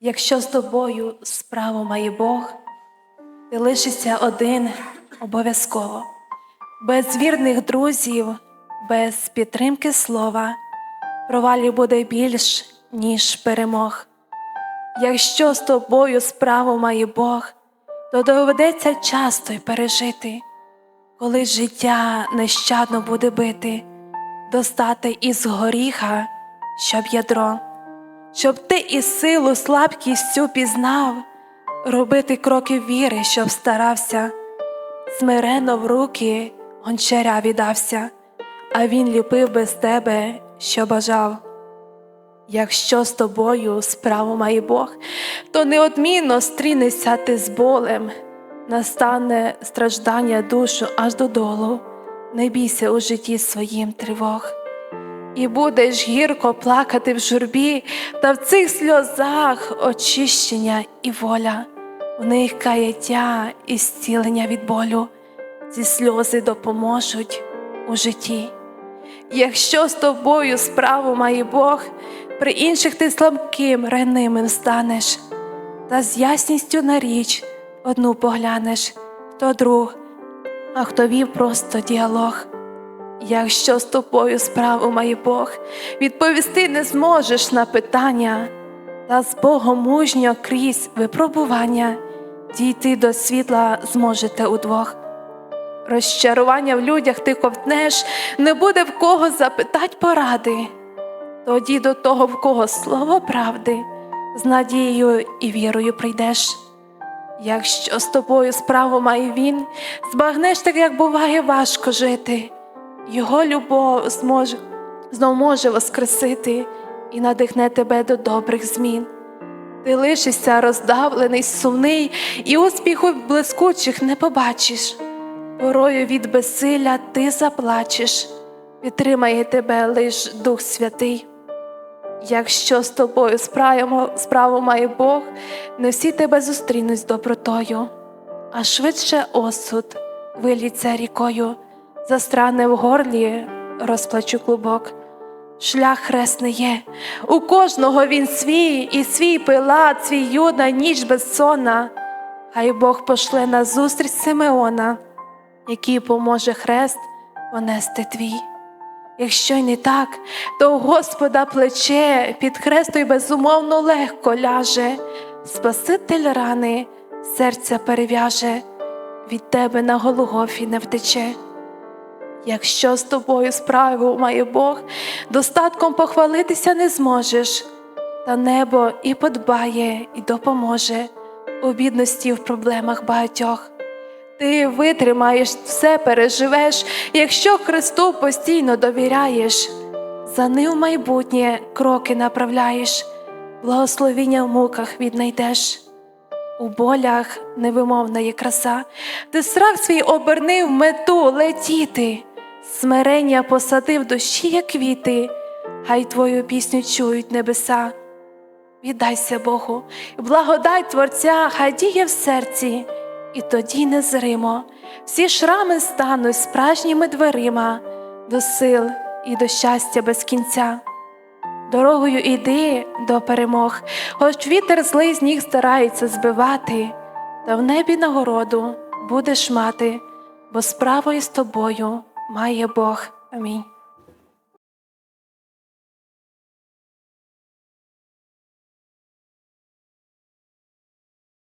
Якщо з тобою справу має Бог, ти лишишся один обов'язково, без вірних друзів, без підтримки слова, провалів буде більш, ніж перемог. Якщо з тобою справу має Бог, то доведеться часто й пережити, коли життя нещадно буде бити, достати із горіха, щоб ядро щоб ти і силу слабкістю пізнав, робити кроки віри, щоб старався, смирено в руки гончаря віддався, а він ліпив без тебе, що бажав. Якщо з тобою справу має Бог, то неодмінно стрінешся ти з болем, настане страждання душу аж додолу, не бійся у житті своїм тривог. І будеш гірко плакати в журбі, та в цих сльозах очищення і воля, в них каяття і зцілення від болю, ці сльози допоможуть у житті. Якщо з тобою справу має Бог, при інших ти слабким, ранимим станеш, та з ясністю на річ одну поглянеш, хто друг, а хто вів просто діалог. Якщо з тобою справу має Бог, відповісти не зможеш на питання, та з Богом мужньо крізь випробування дійти до світла зможете удвох. Розчарування в людях ти ковтнеш, не буде в кого запитать поради, тоді до того, в кого слово правди, з надією і вірою прийдеш. Якщо з тобою справу має він, збагнеш так, як буває важко жити. Його любов зможе, знов може воскресити і надихне тебе до добрих змін. Ти лишишся роздавлений, сумний, і успіху блискучих не побачиш. Порою від безсилля ти заплачеш, підтримає тебе лиш Дух Святий. Якщо з тобою справу, справу має Бог, не всі тебе зустрінуть з добротою, а швидше осуд виліться рікою застране в горлі, розплачу клубок. Шлях хресний є, у кожного він свій, і свій пилат, свій юда, ніч безсонна. Хай Бог пошле на зустріч Симеона, який поможе хрест понести твій. Якщо й не так, то у Господа плече під хрестою безумовно легко ляже, Спаситель рани, серця перев'яже, від тебе на Голгофі не втече. Якщо з тобою справу має Бог, достатком похвалитися не зможеш, та небо і подбає, і допоможе у бідності в проблемах багатьох. Ти витримаєш, все переживеш, якщо Христу постійно довіряєш, за ним майбутнє кроки направляєш, благословіння в муках віднайдеш. У болях невимовна є краса, ти страх свій оберни в мету летіти, смирення посадив душі, як квіти, хай твою пісню чують небеса. Віддайся Богу, і благодать Творця, хай діє в серці, і тоді незримо всі шрами стануть справжніми дверима до сил і до щастя без кінця. Дорогою іди до перемог, хоч вітер злий з ніг старається збивати, та в небі нагороду будеш мати, бо справою з тобою має Бог. Амінь.